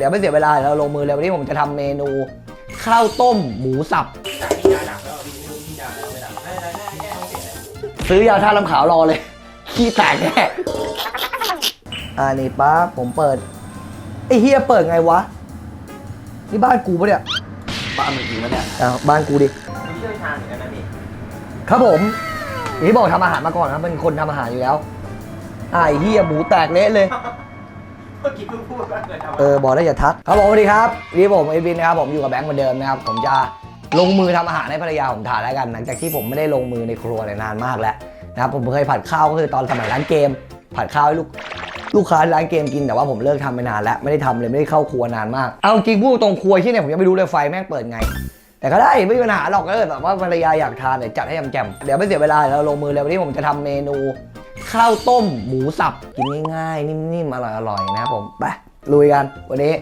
เดี๋ยวไม่เสียเวลาเดี๋ยวเราลงมือเลยวันนี้ผมจะทำเมนู ข้าวต้มหมูสับ ซื้อยาท่าลำขาวรอเลย ขี้แตกแน่อ่านี่ป้าผมเปิดไอ้เฮียเปิดไงวะ นี่บ้านกูปะเนี่ยบ้านมันจริงปะเนี่ยอ่าบ้านกูดิมีเชี่ยวชาญเหมือนกันนะพี่ครับผมอย่างที่บอกทำอาหารมาก่อนครับเป็นคนทำอาหารอยู่แล้วอ่าไอ้เฮียหมูแตกเละเลย เมื่อกี้เพิ่งพูดว่าเคยทำเออบอกได้อย่าทักครับผมสวัสดีครับนี่ผมเอวินนะครับผมอยู่กับแบงค์เหมือนเดิมนะครับผมจะลงมือทำอาหารให้ภรรยาผมทานแล้วกัน หลังจากที่ผมไม่ได้ลงมือในครัวเลยนานมากแล้วนะครับผมเคยผัดข้าวก็คือตอนสมัยร้านเกม ผัดข้าวให้ลูกลูกค้าร้านเกมกินแต่ว่าผมเลิกทำไปนานแล้วไม่ได้ทำเลยไม่ได้เข้าครัวนานมาก เอาจริงพูดตรงครัวที่เนี่ยผมยังไม่รู้เลยไฟแม่งเปิดไง แต่ก็ได้ไม่มีปัญหาหรอกก็แบบว่าภรรยาอยากทานเดี๋ยวจัดให้แจ่มๆเดี๋ยวไม่เสียเวลาเดี๋ยวเราลงมือเลยวันนี้ผมจะทำเมนู ข้าวต้มหมูสับ กินง่ายๆ นิ่มๆ อร่อยๆ นะครับผมไปลุยกันวันนี้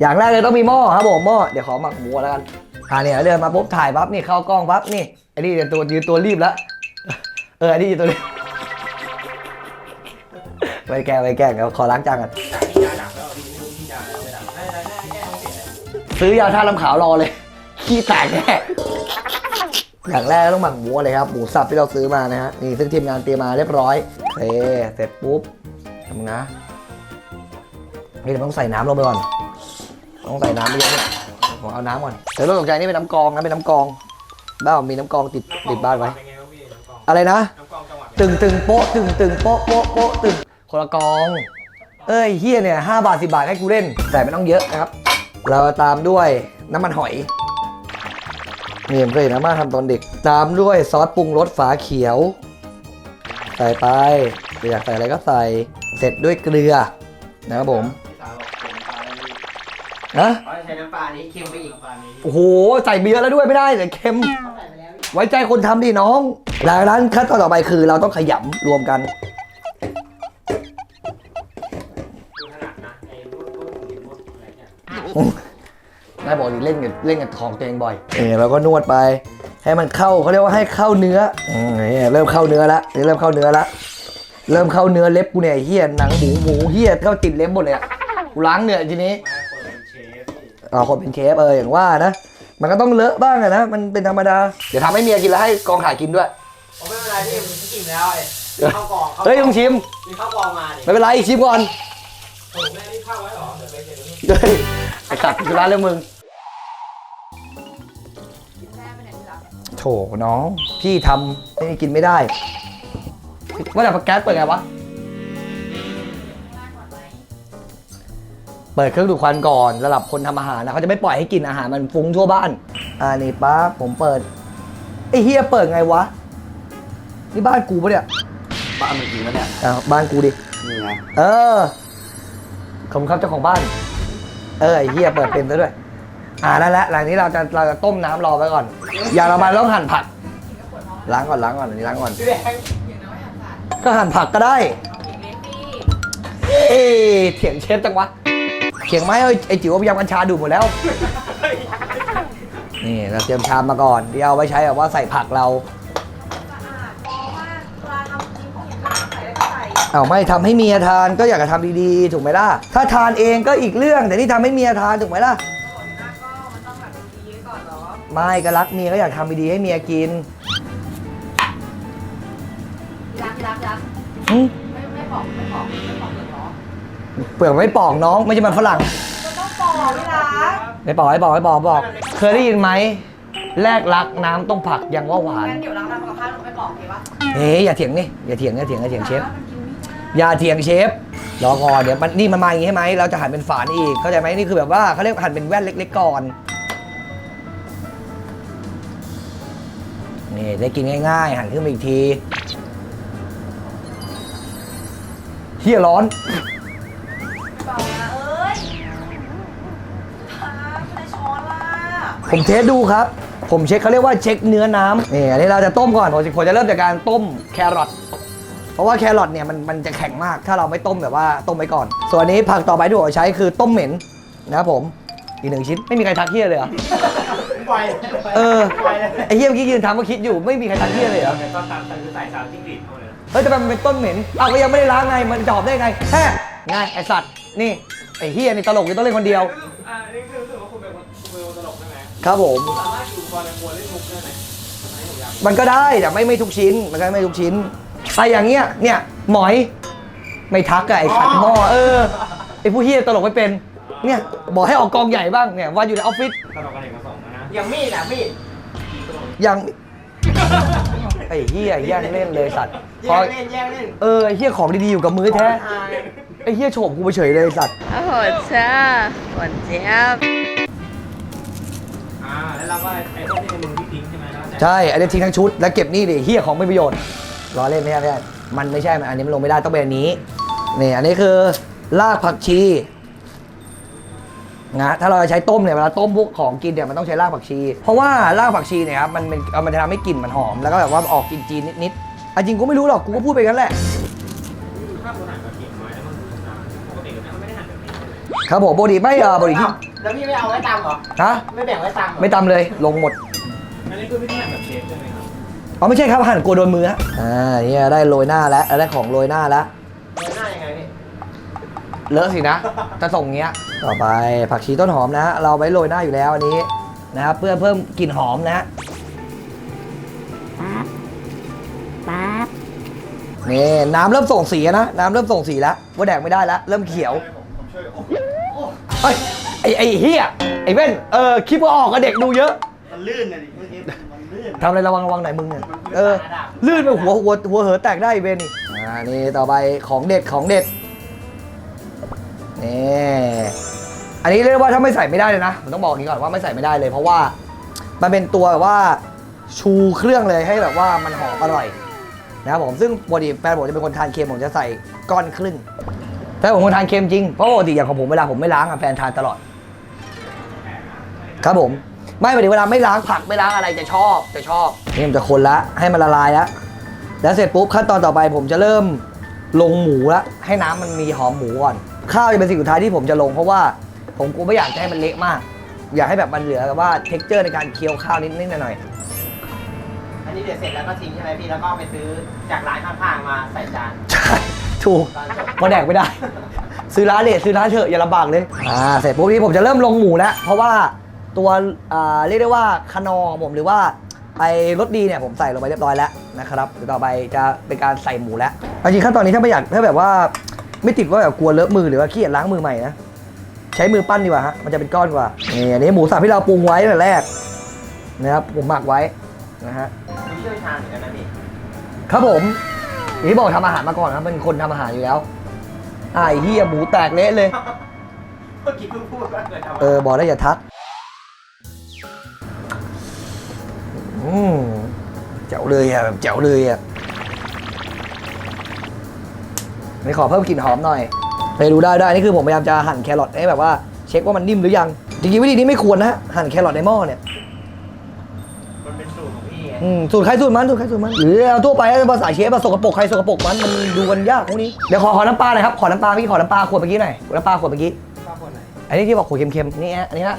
อย่างแรกเลยต้องมีหม้อครับผมหม้อเดี๋ยวขอหมักหมูแล้วกันอ่าเนี่ยเดินมาปุ๊บถ่ายปั๊บนี่เข้ากล้องปั๊บนี่ไอ้นี่เดี๋ยวตัวยืนตัวรีบแล้วเออไอ้นี่ยืนตัวรีบไปแก้ไปแกล้งเดี๋ยวขอล้างจานกันซื้อยาท่าลำขาวรอเลยขี้แตกแน่ อย่างแรกต้องหมักหมูเลยครับหมูสับที่เราซื้อมานะฮะนี่ซึ่งทีมงานเตรียมมาเรียบร้อยเคเสร็จปุ๊บทำนะนี่เราต้องใส่น้ำลงไปก่อนต้องใส่น้ำไปเยอะเนี่ยผมเอาน้ำก่อนเดี๋ยวเราตกใจนี่เป็นน้ำกองนะเป็นน้ำกองบ้านผมมีน้ำกองติดติดบ้านไว้อะไรนะน้ำกองจังหวัดตึงตึงโป๊ะตึงตึงโป๊ะโป๊ะโป๊ะตึงคนละกอง เอ้ยเฮียเนี่ยห้าบาทสิบาทให้กูเล่นแต่ไม่ต้องเยอะนะครับ เราตามด้วยน้ำมันหอย นี่ผมเคยเห็นอาม่าทำตอนเด็ก ตามด้วยซอสปรุงรสฝาเขียว ใส่ไปอยากใส่อะไรก็ใส่ เสร็จด้วยเกลือนะครับผมพี่สาวบอกผมปลาแล้วนี่นะเขาจะใช้น้ำปลานี้เค็มไปอีกปลานี้โอ้โห ใส่เบียร์แล้วด้วยไม่ได้เดี๋ยวเค็ม ไว้ใจคนทำดิน้องหลังจากนั้นขั้นตอนต่อไปคือเราต้องขยำรวมกัน นายบอกดิเล่นกับเล่นกับของตัวเองบ่อยเออเราก็นวดไป ให้มันเข้าเขาเรียกว่าให้เข้าเนื้ออืมเนี่ยเริ่มเข้าเนื้อละนี่เริ่มเข้าเนื้อละเริ่มเข้าเนื้อเล็บกูเนี่ยไอ้เฮียหนังหมูหมูเฮียเข้าติดเล็บหมดเลยอะกูล้างเหนื่อยทีนี้มาคนเป็นเชฟพี่เอาคนเป็นเชฟเอออย่างว่านะ มันก็ต้องเลอะบ้างอะนะ มันเป็นธรรมดา เดี๋ยวทำให้เมียกินแล้วให้กองถ่ายกินด้วย ผมไม่เป็นไรพี่ผมกินแล้วไอ้ข้าวกล่องเฮ้ยต้องชิม มีข้าวกล่องมาดิไม่เป็นไรชิมก่อน ผมแม่นี่ข้าวไว้เหรอเดี๋ยวไปเก็บไว้เฮ้ยไอ้สัตว์คือร้านเรื่องมึง โถน้อง พี่ทำไม่ได้กินไม่ได้ ว่าแต่แก๊สเปิดไงวะ เปิดเครื่องดูดควันก่อนสำหรับคนทำอาหารนะเขาจะไม่ปล่อยให้กลินอาหารมันฟุ้งทั่วบ้าน อ่านี่ป้าผมเปิดไอ้เฮียเปิดไงวะ นี่บ้านกูปะเนี่ยบ้านมันจริงปะเนี่ยอ่าบ้านกูดิ นี่ไง เออ ขอบคุณครับเจ้าของบ้าน เออไอ้เฮียเปิดเป็นซะด้วย อ่านั่นแหละหลังนี้เราจะเราจะต้มน้ำรอไว้ก่อน อย่าเรามาต้องหั่นผัก ล้างก่อนล้างก่อนอันนี้ล้างก่อนพี่แดงก็หั่นผักก็ได้เอ๊ะเถียงเชฟจังวะเถียงไหมเอ้ยไอจิ๋วพยายามกัญชาดูดหมดแล้ว นี่เราเตรียมชามมาก่อนเดี๋ยวเอาไว้ใช้แบบว่าใส่ผักเราเอาไม่ทำให้เมียทานก็อยากจะทำดีๆ ถูกไหมล่ะ ถ้าทานเองก็อีกเรื่อง แต่นี่ทำให้เมียทานถูกไหมล่ะ ไม่ก็รักเมียก็อยากทำดีๆให้เมียกินรักรักรักหึไม่ไม่บอกไม่บอกไม่บอกเลยเหรอเปลือกไม่ปอกน้องไม่ใช่มันฝรั่ง ก็ต้องบอกไม่รักไม่ปอกไม่ปอกไม่ปอกไม่ปอก เคยได้ยินไหมแลกรักน้ำต้มผักยังว่าหวาน งั้นเดี๋ยวรักทำกับข้าวหนูไม่บอกโอเคปะเฮ้ยอย่าเถียงนี่อย่าเถียงอย่าเถียงอย่าเถียงเชฟ มันกินไม่ได้อย่าเถียงเชฟรอก่อนเดี๋ยวมันนี่มันมาอย่างงี้ใช่ไหมเราจะหั่นเป็นฝานอีกเข้าใจไหมนี่คือแบบว่าเขาเรียกหั่นเป็นแว่นเล็ก ๆก่อน นี่ได้กินง่ายๆ หั่นขึ้นมาอีกทีเฮียร้อน บอกนะเอ้ยทำไม่ได้ช้อนล่ะผมเทสดูครับ ผมเช็คเขาเรียกว่าเช็คเนื้อน้ำนี่อันนี้เราจะต้มก่อนผมผมจะเริ่มจากการต้มแครอทเพราะว่าแครอทเนี่ยมันมันจะแข็งมากถ้าเราไม่ต้มแบบว่าต้มไปก่อน ส่วนอันนี้ผักต่อไปที่ผมใช้คือต้มเหม็นนะครับผมอีกหนึ่งชิ้นไม่มีใครทักเฮียเลยเหรอ ไปเออไปเลยไอ้เฮียเมื่อกี้ยืนทำก็คิดอยู่ไม่มีใครทักเฮียเลยเหรอเดี๋ยวก็ตามใส่ใส่สารจิ้งหรีดเข้ามาเลยเฮ้ยแต่มันเป็นต้นเหม็นอ้าวก็ยังไม่ได้ล้างไงมันจะหอมได้ไงแฮ่ง่ายไอสัตว์นี่ไอเฮียนี่ตลกอยู่ต้องเล่นคนเดียวอ่าอันนี้คือรู้สึกว่าคุณเป็นคนคุณเป็นคนตลกใช่ไหมครับผมคุณสามารถอยู่ก่อนในครัวเล่นมุกได้ไหมอันนี้ผมอยากรู้มันก็ได้แต่ไม่ไม่ทุกชิ้นมันก็ไม่ทุกชิ้นไออย่างเงี้ยเนี่ยหมอยไม่ทักอะไอขัดหม้อเออไอผู้เฮียตลกไม่เป็นเนี่ยบอกให้ออกกองใหญ่บ้างเนี่ยวันอยู่ในออฟฟิศตลกกันเอกประสงค์นะอย่างมีดอะมีดยังไอเฮียแย่งเล่นเลยสัตว์พแย่องเล่นแย่งเล่นเออไอเฮียของดีๆอยู่กับมือแท้ไอเฮียโฉบกูไปเฉยเลยสัตว์โอ้โหจ้าหวานเจี๊ยบอ่าแล้วเราก็ไอ้พวกที่ในมือที่ทิ้งใช่ไหมแล้วแต่ใช่อันนี้ทิ้งทั้งชุดแล้วเก็บนี่ดิเฮียของไม่ประโยชน์รอเล่นไม่ใช่ไม่ใช่มันไม่ใช่มันอันนี้มันลงไม่ได้ต้องเป็นอันนี้นี่อันนี้คือรากผักชี นะถ้าเราจะใช้ต้มเนี่ยเวลาต้มพวกของกินเนี่ยมันต้องใช้รากผักชี เพราะว่ารากผักชีเนี่ยครับมันเป็นมันจะทำให้กลิ่นมันหอม แล้วก็แบบว่าออกกลิ่นจีนนิดๆอันจริงกูไม่รู้หรอกกูก็พูดไปงั้นแหละถ้าคนหั่นแบบกิ่งไม้แล้วมันคือน้ำปกติแล้วมันไม่ได้หั่นแบบนี้ใช่ไหมครับผมโบดีไม่เออโบดีที่แล้วพี่ไม่เอาไว้ตำเหรอฮะไม่แบ่งไว้ตำเหรอไม่ตำเลยลงหมดอันนี้คือวิธีหั่นแบบเชฟใช่ไหมครับอ๋อไม่ใช่ครับหั่นกลัวโดนมือฮะอ่าเนี่ยได้โรยหน้าแล้วได้ของโรยหน้าแล้ว เลอะสินะจะส่งเงี้ย ต่อไปผักชีต้นหอมนะฮะเราไว้โรยหน้าอยู่แล้วอันนี้นะครับเพื่อเพิ่มกลิ่นหอมนะฮะนี่น้ำเริ่มส่งสีแล้วนะ น้ำเริ่มส่งสีแล้วว่าแดกไม่ได้แล้ว เริ่มเขียวเฮ้ยไอไอเฮียไอเว้นเออคลิปก็ออกกับเด็กดูเยอะมันลื่นนะดิเมื่อกี้มันลื่นทำอะไรระวังระวังหน่อยมึงเนี่ยเออลื่นไปหัวหัวหัวเหอแตกได้ไอ้เวนนี่อ่านี่ต่อไปของเด็ดของเด็ด นี่อันนี้เรียกว่าถ้าไม่ใส่ไม่ได้เลยนะผมต้องบอกอย่างนี้ก่อนว่าไม่ใส่ไม่ได้เลย เพราะว่ามันเป็นตัวแบบว่าชูเครื่องเลยให้แบบว่ามันหอมอร่อยนะครับผมซึ่งปกติแฟนผมจะเป็นคนทานเค็มผมจะใส่ก้อนครึ่งแต่ผมคนทานเค็มจริงเพราะปกติอย่างของผมเวลาผมไม่ล้างอะแฟนทานตลอด ครับผมไม่หมายถึงเวลาไม่ล้างผักไม่ล้างอะไรจะชอบจะชอบนี่ผมจะคนละให้มันละลายแล้วแล้วเสร็จปุ๊บขั้นตอนต่อไปผมจะเริ่มลงหมูละให้น้ำมันมีหอมหมูก่อน ข้าวจะเป็นสิ่งสุดท้ายที่ผมจะลง เพราะว่าผมกูไม่อยากจะให้มันเละมาก อยากให้แบบมันเหลือแบบว่าเท็กเจอร์ในการเคี้ยวข้าวนิดนิดหน่อยอันนี้เดี๋ยวเสร็จแล้วก็ทิ้งใช่ไหมพี่ แล้วก็ไปซื้อจากร้านข้างๆมาใส่จานๆใช่ถูกตอนจบเพราะแดกไม่ได้ ซื้อร้านเดทซื้อร้านเถอะอย่าลำบากเลยอ่าเสร็จปุ๊บนี้ผมจะเริ่มลงหมูแล้วเพราะว่าตัวอ่าเรียกได้ว่าคานอของผมหรือว่าไอ้รสดีเนี่ยผมใส่ลงไปเรียบร้อยแล้วนะครับเดี๋ยวต่อไปจะเป็นการใส่หมูแล้วเอาจริงขั้นตอนนี้ถ้าไม่อยากถ้าแบบว่า ไม่ติดว่าแบบกลัวเลอะมือหรือว่าขี้เกียจล้างมือใหม่นะ ใช้มือปั้นดีกว่าฮะ มันจะเป็นก้อนกว่า นี่อันนี้หมูสับที่เราปรุงไว้ตั้งแต่แรกนะครับผมหมักไว้นะฮะมีเชี่ยวชาญเหมือนกันนะพี่ครับผมอย่างที่บอกทำอาหารมาก่อนครับเป็นคนทำอาหารอยู่แล้วอ่าไอ้เฮียหมูแตกเละเลย เมื่อกี้เพิ่งพูดว่าเคยทำเออบอกได้อย่าทักอืมแจ๋วเลยอะแบบแจ๋วเลยอะ ไม่ขอเพิ่มกลิ่นหอมหน่อยไปดูได้ได้นี่คือผมพยายามจะหั่นแครอทให้แบบว่าเช็คว่ามันนิ่มหรือยังจริงๆวิธีนี้ไม่ควรนะหั่นแครอทในหม้อเนี่ยมันเป็นสูตรของพี่ไงอืมสูตรใครสูตรมันสูตรใครสูตรมันหรือเอาทั่วไปภาษาเชฟมาสกปรกใครสกปรกมันมันดูกันยากพวกนี้เดี๋ยวขอขอน้ำปลาหน่อยครับขอน้ำปลาพี่ขอน้ำปลาขวดเมื่อกี้หน่อยน้ำปลาขวดเมื่อกี้ป้าคนไหนอันนี้ที่บอกขวดเค็มๆนี่ฮะอันนี้นะ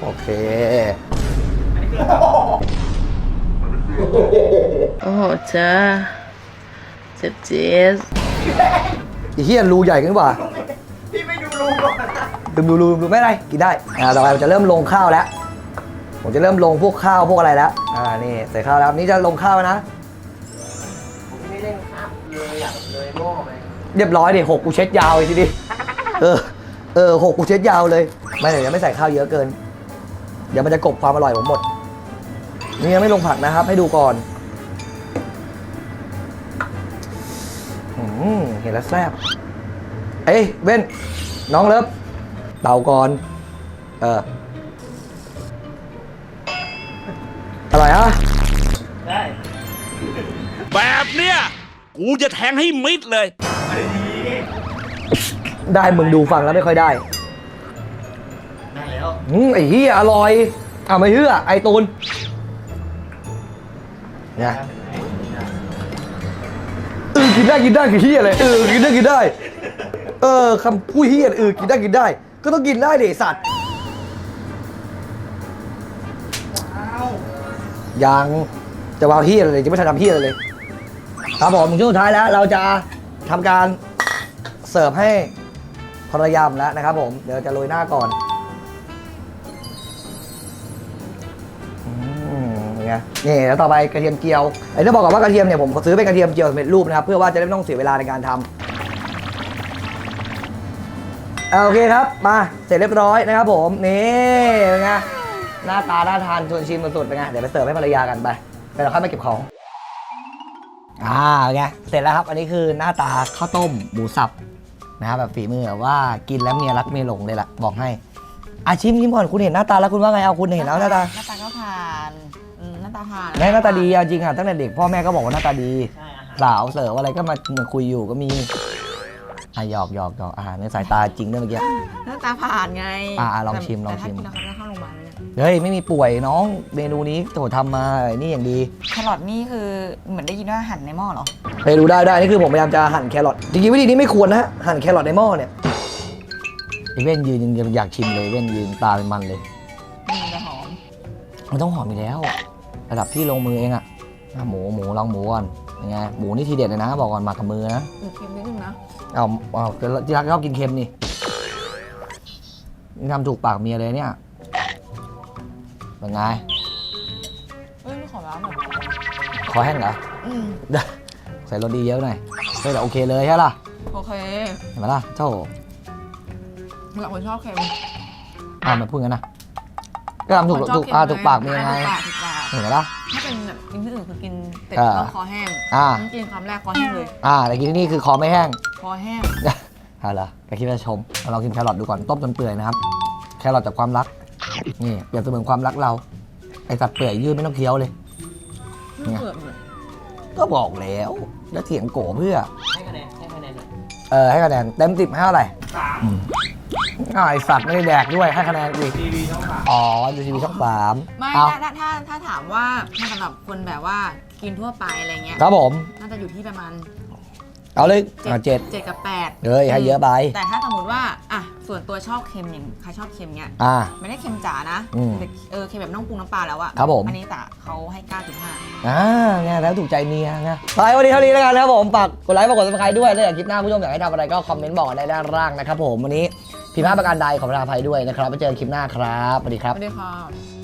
โอเค โอ้โหจ้าเจ็บเจ็บไอ้เฮียรูใหญ่ขึ้นกว่าพี่ไม่ดูรูก่อนนะดูดูดูดูไม่เป็นไรกินได้อ่าต่อไปผมจะเริ่มลงข้าวแล้ว ผมจะเริ่มลงพวกข้าวพวกอะไรแล้ว อ่านี่ใส่ข้าวแล้วนี่จะลงข้าวแล้วนะผมไม่เล่นครับเลยอยากเลยโม่ไปเรียบร้อยดิหกกูเช็ดยาวเลยทีนี้เออเออหกกูเช็ดยาวเลย ไม่เดี๋ยวยังไม่ใส่ข้าวเยอะเกิน เดี๋ยวมันจะกลบความอร่อยผมหมด นี่ยังไม่ลงผักนะครับ ให้ดูก่อนอืมเห็นแล้วแซ่บเอ้ยเว้น น้องเลิฟเบาก่อน เอออร่อยฮะได้แบบเนี้ยกูจะแทงให้มิดเลย ได้มึงดูฟังแล้วไม่ค่อยได้ได้แล้วอืมไอ้เฮียอร่อยอะไม่เชื่อไอตูนเนี่ยเออกินได้กินได้คือเฮียเลยเออกินได้กินได้ เออคำพูดเฮียเออกินได้กินได้ ก็ต้องกินได้เดสัตว์ยังจะวางเฮียอะไรเลยจะไม่ทันทำเฮียอะไรเลยครับผมช่วงสุดท้ายแล้ว เราจะทำการเสิร์ฟให้ภรรยามแล้วนะครับผมเดี๋ยวจะโรยหน้าก่อน ไงนี่แล้วต่อไปกระเทียมเจียวไอ้ต้องบอกก่อนว่ากระเทียมเนี่ยผมซื้อเป็นกระเทียมเจียวสำเร็จรูปนะครับเพื่อว่าจะได้ไม่ต้องเสียเวลาในการทำเอาโอเคครับมาเสร็จเรียบร้อยนะครับผมนี่เป็นไงหน้าตาน่าทานชวนชิมสุดๆเป็นไงเดี๋ยวไปเสิร์ฟให้ภรรยากันไปไปเราค่อยมาเก็บของอ่าไงเสร็จแล้วครับ อันนี้คือหน้าตาข้าวต้มหมูสับนะครับแบบฝีมือแบบว่ากินแล้วเมียรักเมียหลงเลยล่ะบอกให้อาชิมชิมก่อนคุณเห็นหน้าตาแล้วคุณว่าไงเอาคุณเห็นแล้วหน้าตาหน้าตาก็ผ่านอืมหน้า ตาผ่านแม่หน้าตาดีเอาจริงอะตั้งแต่เด็กพ่อแม่ก็บอกว่าหน้าตาดีใช่อาหารสาวเสิร์ฟอะไรก็มามาคุยอยู่ก็มีอะหยอกหยอกหยอกอาหารในสายตาจริงด้วยเมื่อกี้ หน้าตาผ่านไงอ่าลองชิมแต่ลองชิม แต่ถ้ากินแล้วเขาจะเข้าโรงพยาบาลไหมเนี่ยเฮ้ยไม่มีป่วยน้องเมนูนี้โถทำมานี่อย่างดีแครอทนี่คือเหมือนได้ยินว่าหั่นในหม้อเหรอ ไปดูได้ได้นี่คือผมพยายามจะหั่นแครอทจริงๆวิธีนี้ไม่ควรนะฮะหั่นแครอทในหม้อเนี่ยไอเว้นยืนยังอยากชิมเลยเว้นยืนตาเป็นมันเลย มันจะหอม มันต้องหอมอยู่แล้ว ระดับพี่ลงมือเองอะอะหมูหมูลองหมูก่อนยังไงหมูนี่ทีเด็ดเลยนะ บอกก่อนหมักกับมือนะอืมเค็มนิดนึงนะเอาเอาที่รักชอบกินเค็มนี่นี่ทำถูกปากเมียเลยเนี่ยเป็นไงเอ้ยไม่ขอร้านหน่อยคอแห้งเหรอ อืมใส่รสดีเยอะหน่อยเฮ้ยแต่โอเคเลยใช่ล่ะโอเคเห็นไหมล่ะโธ่เราคนชอบเค็มอ้าวมาพูดงั้นนะก็ทำถูกคนชอบถูกเค็มอ่าไงถูกปากเมียไง ถูกปากถูกปาก เห็นไหมล่ะ ถ้าเป็นแบบกินที่อื่นคือกินเป็ดอ่าต้องคอแห้งอ่า ต้องกินคำแรกคอแห้งเลย อ่าแต่กินที่นี่คือคอไม่แห้ง คอแห้ง เอาเหรอแกคิดว่าชมเราลองกินแครอทดูก่อนต้มจนเปื่อยนะครับ แครอทจากความรัก นี่เปรียบเสมือนความรักเรา ไอสัตว์เปื่อยยืดไม่ต้องเคี้ยวเลย ไม่เปื่อยเหมือนก็บอกแล้ว แล้วเถียงโกเพื่อ ให้คะแนนให้คะแนนหน่อยเออให้คะแนนเต็มสิบให้เท่าไหร่สาม อืมอ้าวไอสัตว์ไม่ได้แดกด้วยให้คะแนนอีกทีวีช่องสามอ๋อดูทีวีช่องสามไม่เอาถ้าถ้าถ้าถ้าถามว่าถ้าสำหรับคนแบบว่ากินทั่วไปอะไรเงี้ยครับผม น่าจะอยู่ที่ประมาณเอาเลยเจ็ดอะเจ็ดเจ็ดกับแปดเอ้ยให้เยอะไปแต่ถ้าสมมติว่าอะส่วนตัวชอบเค็มอย่างใครชอบเค็มเนี้ยอ่า ไม่ได้เค็มจ๋านะอืมแต่เออเค็มแบบน้องปรุงน้ำปลาแล้วอะครับผม อันนี้แต่เขาให้9.5อ่าไงแล้วถูกใจเมียไงไปวันนี้เท่านี้แล้วกันนะครับผมฝากกดไลค์ฝากกดซับสไครต์ด้วยถ้าอยากคลิปหน้าผู้ชมอยากให้ทำอะไรก็คอมเมนต์บอกกันได้ด้านล่างนะครับผมวันนี้ ผิดพลาดประการใดขอประทานอภัยด้วยนะครับไว้เจอกันคลิปหน้าครับสวัสดีครับ สวัสดีค่ะ